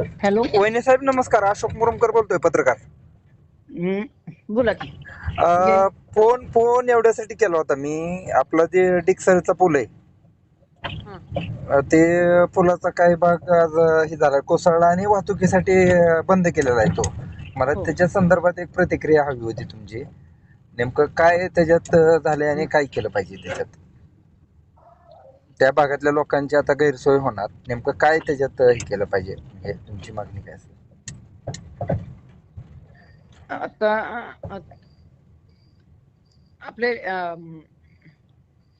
Hello? वहिनी साहेब नमस्कार. अशोक मुरुमकर बोलतोय पत्रकार. बोला की. अं, फोन फोन एवढ्यासाठी केला होता मी. आपला जे डिक्सरचा पूल आहे. अं, ते पुलाचा काही भाग आज अं, हे झाला. कोसळला आणि वाहतुकीसाठी अं, बंद केलेला आहे तो. मला हो. त्याच्या संदर्भात एक प्रतिक्रिया हवी होती तुमची. नेमकं काय त्याच्यात अं, झालंय आणि काय केलं पाहिजे त्याच्यात? त्या भागातल्या लोकांची आता गैरसोय होणार. नेमकं काय त्याच्यात हे केलं पाहिजे? हे तुमची मागणी काय असेल? आता आपले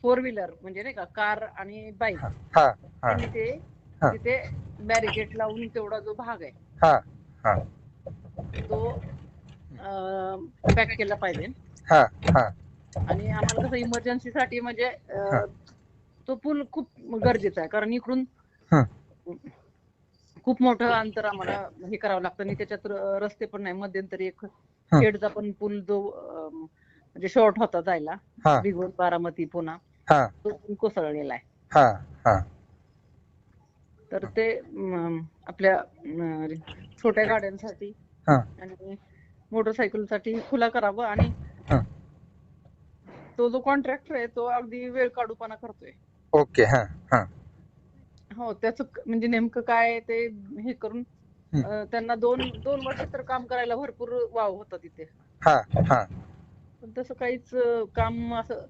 फोर व्हीलर म्हणजे नाही का कार आणि बाईक हा हा त्यांनी ते हा. तिथे बॅरिकेड लावून तेवढा जो भाग आहे हा हा. तो पॅक केला पाहिजे. हा हा. आणि आम्हाला कसं इमर्जन्सीसाठी म्हणजे अ, हा. तो पूल खूप गरजेचा आहे. कारण इकडून. खूप मोठं अंतर आम्हाला हे करावं लागतं. आणि त्याच्यात रस्ते पण नाही. मध्यंतरी एक. खेडचा पण पूल जो म्हणजे शॉर्ट होता जायला भिगवण बारामती पुन्हा तो पूल कोसळलेला आहे. तर ते आपल्या छोट्या गाड्यांसाठी आणि मोटरसायकलसाठी खुला करावं. आणि तो जो कॉन्ट्रॅक्टर आहे तो अगदी वेळ काढूपणा करतोय. ओके हा हा. हो त्याचं म्हणजे नेमकं काय ते हे करून. अं, त्यांना दोन दोन वर्ष तर काम करायला भरपूर वाव होता तिथे. हा हा. पण तसं काहीच अं, काम असं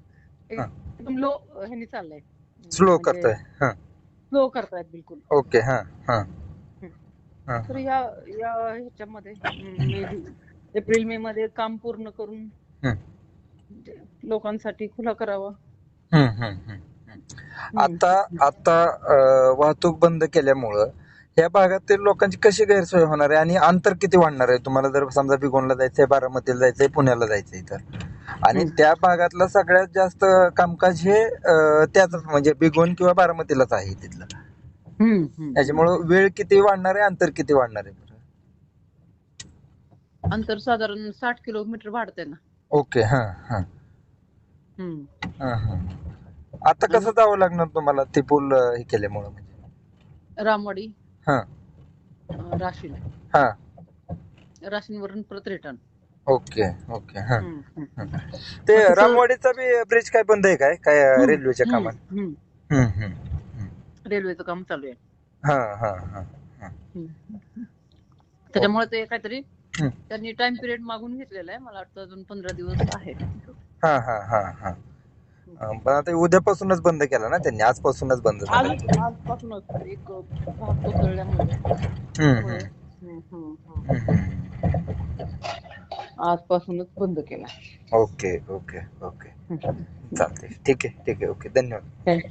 एक- हा. एकदम लो ह्यानी चाललंय. स्लो करतोय हा. स्लो करतायत बिलकुल. ओके हा हा. हा तर या या ह्याच्यामध्ये मे एप्रिल मे मध्ये काम पूर्ण करून हम्म. म्हणजे लोकांसाठी खुला करावा. हम्म, हम्म, हम्म. आता आता वाहतूक बंद केल्यामुळं या भागातील लोकांची कशी गैरसोय होणार आहे आणि अंतर किती वाढणार आहे तुम्हाला जर समजा बिगोनला जायचंय बारामतीला जायचंय पुण्याला जायचंय तर आणि. त्या भागातलं सगळ्यात जास्त कामकाज हे त्याच म्हणजे बिगोन किंवा बारामतीलाच आहे तिथलं. त्याच्यामुळं वेळ किती वाढणार आहे अंतर किती वाढणार आहे? अंतर साधारण साठ किलोमीटर वाढते ना ओके हा हा हम्म. हा, हा. आता कसं जावं लागणार तुम्हाला ते पूल हे केल्यामुळं म्हणजे? रामवाडी. हा. अं, राशीन हा. राशीनवरून परत रिटर्न ओके ओके हा. ते तिथं- रामवाडीचा बी ब्रिज काय बंद आहे काय? काय रेल्वेच्या कामात? हम्म. हम्म. रेल्वेचं काम चालू आहे. हा हा हा हा. हम्म. त्याच्यामुळे ते काहीतरी हम्म. त्यांनी टाइम पिरियड मागून घेतलेला आहे. मला वाटतं अजून पंधरा दिवस आहे. हा हा हा हा. अं, पण आता उद्यापासूनच बंद केला ना त्यांनी आजपासूनच बंद आज झाला आजपासूनच एक भाग कोसळल्यामुळे हम्म, होय. हम्म, हम्म, हम्म, हम्म. हम्म. आजपासूनच बंद केला. Okay okay okay. चालते ठीक आहे ठीक आहे ओके. धन्यवाद. थँक्यू